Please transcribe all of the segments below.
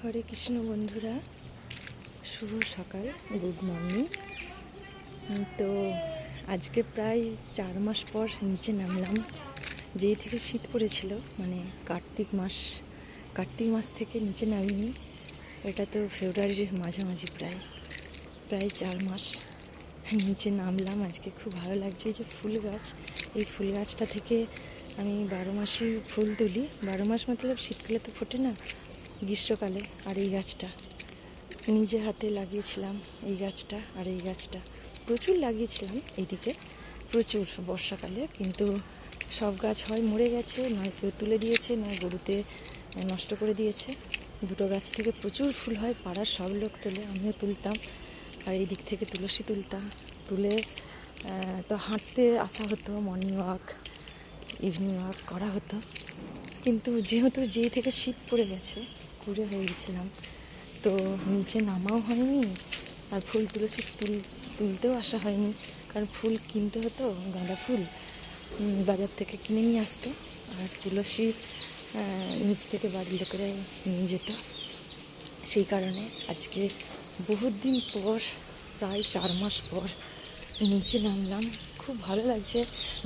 হরে কৃষ্ণ বন্ধুরা, শুভ সকাল good morning তো আজকে প্রায় চার মাস পর নিচে নামলাম। যেই থেকে শীত পড়েছিল মানে কার্তিক মাস কার্তিক মাস থেকে নিচে নামিনি, এটা তো ফেব্রুয়ারির মাঝামাঝি প্রায় প্রায় চার মাস নিচে নামলাম। আজকে খুব ভালো লাগছে যে ফুল গাছ, এই ফুল গাছটা থেকে আমি বারো মাসই ফুল তুলি। বারো মাস মতলব শীতকালে তো ফোটে না গ্রীষ্মকালে আর এই গাছটা। নিজে হাতে লাগিয়েছিলাম এই গাছটা আর এই গাছটা। প্রচুর লাগিয়েছিলাম এইদিকে প্রচুর বর্ষাকালে, কিন্তু সব গাছ হয় মরে গেছে নয় কেউ তুলে দিয়েছে নয় গরুতে নষ্ট করে দিয়েছে। দুটো গাছ থেকে প্রচুর ফুল হয়, পাড়ার সব লোক তোলে, আমিও তুলতাম। আর এই দিক থেকে তুলসী তুলতাম। তুলে তো হাঁটতে আসা হতো মর্নিং ওয়াক ইভিনিং ওয়াক করা হতো। কিন্তু যেহেতু যেই থেকে শীত পড়ে গেছে কুড়ে হয়ে গেছিলাম তো নিচে নামাও হয়নি, আর ফুল তুলসী তুল, তুলতেও আসা হয়নি। কারণ ফুল কিনতে হতো, গাঁদা ফুল। বাজার থেকে কিনে নিয়ে আসতো, আর তুলসী নিচ থেকে বাড়ির লোকেরা নিয়ে যেত। সেই কারণে আজকে বহুত দিন পর, প্রায় চার মাস পর নিচে নামলাম। খুব ভালো লাগছে।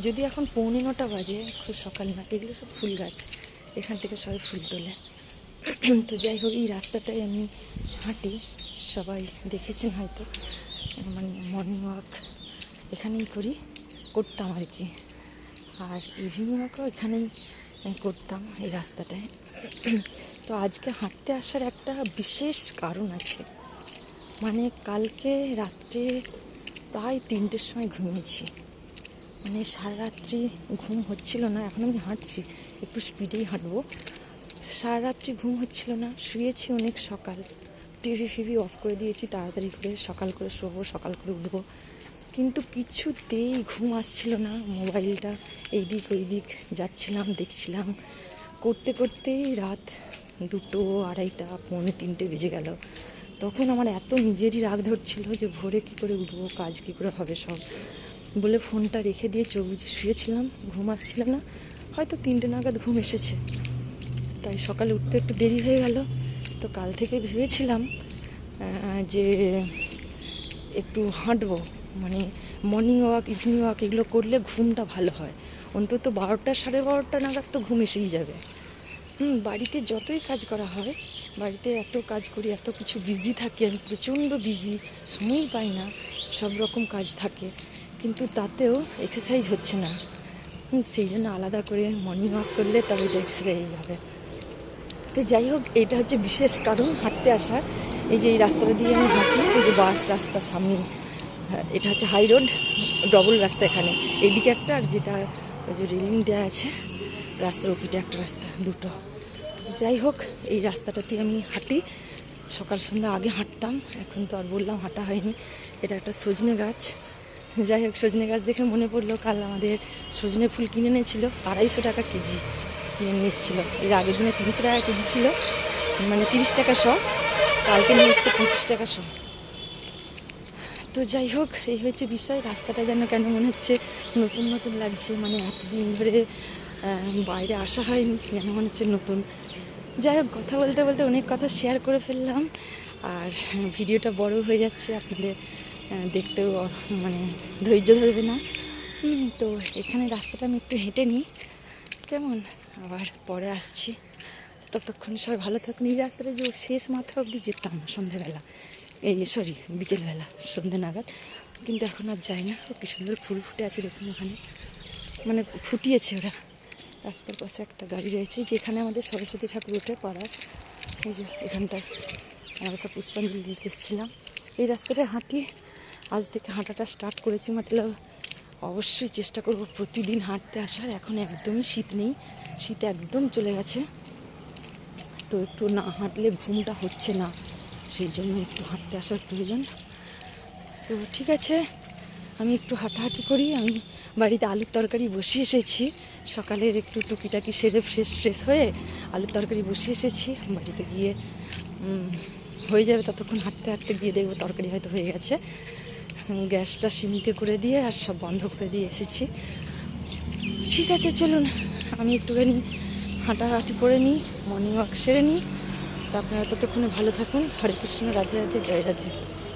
যদি এখন পৌনে নটা বাজে, খুব সকাল না, এগুলো সব ফুল গাছ। এখান থেকে সবাই ফুল তোলে। তো যাই হোক, এই রাস্তাটায় আমি হাঁটি। সবাই দেখেছেন হয়তো। মানে মর্নিং ওয়াক এখানেই করি, করতাম আর কি। আর ইভিনিং ওয়াকও এখানেই করতাম এই রাস্তাটায়। তো আজকে হাঁটতে আসার একটা বিশেষ কারণ আছে। মানে কালকে রাত্রে প্রায় তিনটের সময় ঘুমিয়েছি। মানে সারা রাত্রি ঘুম হচ্ছিল না, এখন আমি হাঁটছি। একটু স্পিডেই হাঁটবো। সারা রাত্রি ঘুম হচ্ছিল না, শুয়েছি অনেক সকাল। টিভি ফিভি অফ করে দিয়েছি, তাড়াতাড়ি করে সকাল করে শোবো, সকাল করে উঠবো। কিন্তু কিছুতেই ঘুম আসছিল না, মোবাইলটা এই দিক ওই দিক যাচ্ছিলাম, দেখছিলাম। করতে করতেই রাত দুটো আড়াইটা, পৌনে তিনটে বেজে গেল। তখন আমার এত নিজেরই রাগ ধরছিল যে ভোরে কী করে উঠবো, কাজ কী করে হবে সব। বলে ফোনটা রেখে দিয়ে চোখ শুয়েছিলাম, ঘুম আসছিল না। হয়তো তিনটে নাগাদ ঘুম এসেছে। তাই সকালে উঠতে একটু দেরি হয়ে গেল। তো কাল থেকে ভেবেছিলাম যে একটু হাঁটবো। মানে মর্নিং ওয়াক ইভিনিং ওয়াক এগুলো করলে ঘুমটা ভালো হয়। অন্তত বারোটা, সাড়ে বারোটা নাগাদ তো ঘুম এসেই যাবে। হুম, বাড়িতে যতই কাজ করা হয়, বাড়িতে এত কাজ করি, এত কিছু বিজি থাকি, আমি প্রচণ্ড বিজি সময় পাই না, সব রকম কাজ থাকে। কিন্তু তাতেও এক্সারসাইজ হচ্ছে না। সেই জন্য আলাদা করে মর্নিং ওয়াক করলে তবে এক্সারসাইজ হবে। তো যাই হোক এটা হচ্ছে বিশেষ কারণ হাঁটতে আসার। এই যে এই রাস্তাটা দিয়ে আমি হাঁটি এই যে বাস রাস্তা সামনে হ্যাঁ, এটা হচ্ছে হাই রোড ডবল রাস্তা এখানে। এইদিকে একটা আর যেটা ওই যে রেলিং দেওয়া আছে রাস্তার ওপিটে একটা রাস্তা দুটো। যাই হোক এই রাস্তাটাতে আমি হাঁটি। সকাল সন্ধ্যা আগে হাঁটতাম এখন তো আর বললাম হাঁটা হয়নি। এটা একটা সজনে গাছ। যাই হোক সজনে গাছ দেখে মনে পড়ল কাল আমাদের সজনে ফুল কিনে এনেছিল আড়াইশো টাকা কেজি। এসেছিল এর আগের দিনে তিনশো টাকা কেজি ছিল। মানে তিরিশ টাকা শ। কালকে নিয়ে এসছে পঁচিশ টাকা শ। তো যাই হোক, এই হচ্ছে বিষয়। রাস্তাটা যেন কেন মনে হচ্ছে নতুন নতুন লাগছে। মানে এতদিন ধরে বাইরে আসা হয়নি যেন মনে হচ্ছে নতুন? যাই হোক, কথা বলতে বলতে অনেক কথা শেয়ার করে ফেললাম। আর ভিডিওটা বড় হয়ে যাচ্ছে, আপনাদের দেখতেও মানে ধৈর্য ধরবে না। তো এখানে রাস্তাটা আমি একটু হেঁটে নিই। কেমন? আবার পরে আসছি। ততক্ষণ সবাই ভালো থাকুন এই রাস্তাটা যে শেষ মাথা অবধি যেতাম না সন্ধ্যেবেলা এই সরি বিকেলবেলা সন্ধ্যে নাগাদ। কিন্তু এখন আর যাই না। কি সুন্দর ফুল ফুটে আছে দেখুন ওখানে। মানে ফুটিয়েছে ওরা। রাস্তার পাশে একটা গাড়ি রয়েছে যেখানে আমাদের সরস্বতী ঠাকুর উঠে পাড়ার। এই যে এখানটায় আমরা সব পুষ্পাঞ্জলি দিতে এসেছিলাম। এই রাস্তাটায় হাঁটি, আজ থেকে হাঁটাটা স্টার্ট করেছি। মতলব অবশ্যই চেষ্টা করব প্রতিদিন হাঁটতে আসার। এখন একদমই শীত নেই। শীত একদম চলে গেছে। তো একটু না হাঁটলে ঘুমটা হচ্ছে না। সেই জন্য একটু হাঁটতে আসার প্রয়োজন। তো ঠিক আছে, আমি একটু হাঁটাহাঁটি করি। আমি বাড়িতে আলুর তরকারি বসিয়ে এসেছি। সকালের একটু টুকিটাকি সেরে ফ্রেশ ফ্রেশ হয়ে আলুর তরকারি বসিয়ে এসেছি। বাড়িতে গিয়ে হয়ে যাবে ততক্ষণ হাঁটতে হাঁটতে গিয়ে দেখব তরকারি হয়তো হয়ে গেছে। গ্যাসটা সীমিত করে দিয়ে আর সব বন্ধ করে দিয়ে এসেছি। ঠিক আছে, চলুন। আমি একটুখানি হাঁটাহাঁটি করে নিই মর্নিং ওয়াক সেরে নিই। তো আপনারা ততক্ষণে ভালো থাকুন। হরে কৃষ্ণ, রাধে রাধে, জয় রাধে।